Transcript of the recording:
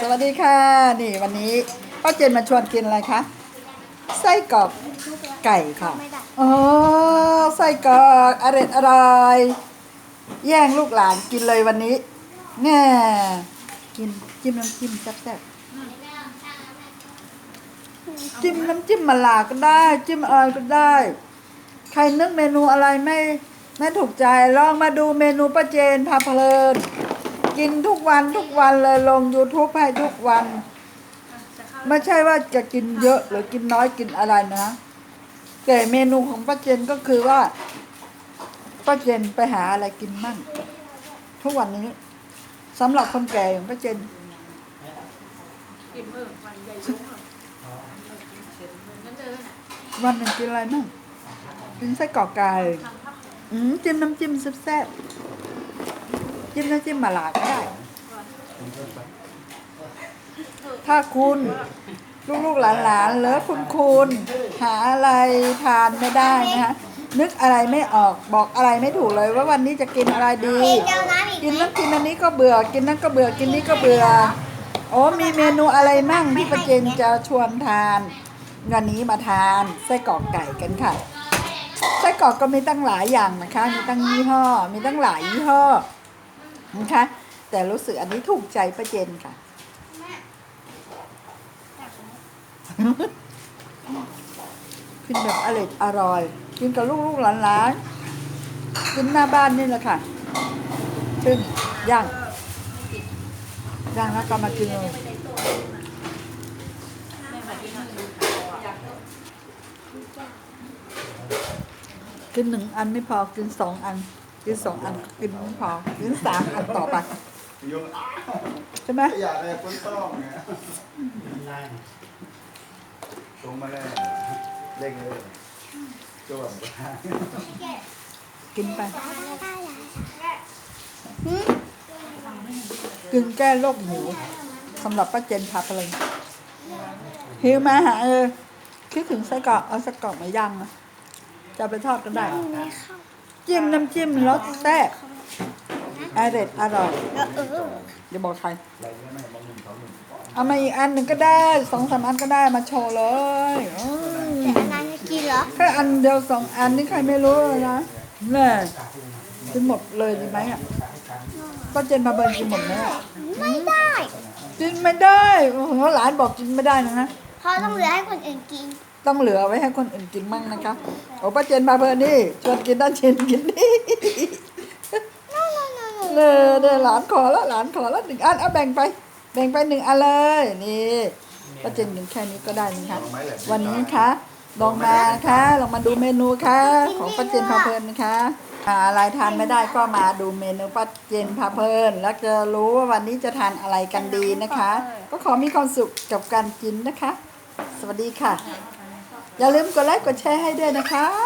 สวัสดีค่ะ นี่วันนี้ป้าเจนมาชวนกินอะไรคะไส้กรอกไก่ค่ะอ๋อไส้กรอกอร่อยอร่อยแย่งลูกหลานกินเลยวันนี้แง่กินจิ้มน้ำจิ้มแซ่บๆจิ้มน้ำจิ้มมะลาก็ได้ จิ้มอะไรก็ได้ ใครนึกเมนูอะไรไม่ไม่ถูกใจลองมาดูเมนูป้าเจนพาเพลิน กินทุกวันทุกวันเลยลง YouTube ให้ทุกวัน ไม่ใช่ว่าจะกินเยอะหรือกินน้อยกินอะไรนะ แต่เมนูของป้าเจนก็คือว่าป้าเจนไปหาอะไรกินมั่ง ทุกวันนี้สำหรับคนแก่อย่างป้าเจนกินเพิ่มวันใหญ่ยุ่งอะนั่นเดินอะวันหนึ่งกินอะไรมั่งกินไส้กรอกไก่ทำพับอืมจิ้มน้ำจิ้มแซ่บๆ จิ้มน้ำจิ้มมะลาก็ได้ ถ้าคุณลูกๆหลานๆหรือคุณคุณหาอะไรทานไม่ได้นะคะนึกอะไรไม่ออกบอกอะไรไม่ถูกเลย ว่าวันนี้จะกินอะไรดีกกินนั้นกินอันนี้ก็เบื่อ กินนั้นก็เบื่อกินนี้ก็เบื่อโอ้มีเมนูอะไรมั่งที่ประเจนจะชวนทานวันนี้มาทานไส้กรอกไก่กันค่ะไส้กรอกก็มีตั้งหลายอย่างนะคะ มีตั้งยี่ห้อ มีตั้งหลายยี่ห้อ นะคะแต่รู้สึกอันนี้ถูกใจประเจนค่ะ กินแบบอร่อยอร่อย กินกับลูกๆหลานๆกินหน้าบ้านนี่แหละค่ะซึ่งย่างย่างแล้วก็มากินเลยกินหนึ่งอันไม่พอกินสองอัน กินสองอันกินไม่พอกินสามอันต่อไปยุงใช่ไหมอยากอะไรคนต้องไงตรงมาเลยเล่งเลยจวบกินไปกินแก้โรคหิวสำหรับป้าเจนพาไปเลยหิวมาหาเออคิดถึงไส้กรอกเอาไส้กรอกมาย่างนะจะเอาไปทอดก็ได้ จิ้มน้ำจิ้มรสแซ่บอร่อยอร่อยเอออย่าบอกใครเอามาอีกอันหนึ่งก็ได้สองสามอันก็ได้มาโชว์เลยอืมแต่อันนั้นจะกินเหรอแค่อันเดียวสองอันนี่ใครไม่รู้เลยนะแน่กินหมดเลยดีไหมอะป้าเจนมาเบิร์นกินหมดไหมอะไม่ได้กินไม่ได้โอ้โหหลานบอกกินไม่ได้นะฮะเพราะต้องเหลือให้คนอื่นกิน ต้องเหลือไว้ให้คนอื่นกินมั่งนะคะโอ้ป้าเจนมาเบิร์นนี่ชวนกินด้านเชนกินนี่เน่เน่หลานขอแล้วหลานขอแล้วหนึ่งอันเอาแบ่งไป แบ่งไปหนึ่งอันเลยนี่ป้าเจนกินแค่นี้ก็ได้นะคะวันนี้นะคะลองมานะคะลองมาดูเมนูค่ะ ของป้าเจนพาเพลินนะคะหาอะไรทานไม่ได้ก็มาดูเมนูป้าเจนพาเพลิน แล้วจะรู้ว่าวันนี้จะทานอะไรกันดีนะคะ ก็ขอมีความสุขกับการกินนะคะ สวัสดีค่ะ อย่าลืมกดไลค์กดแชร์ให้ด้วยนะคะ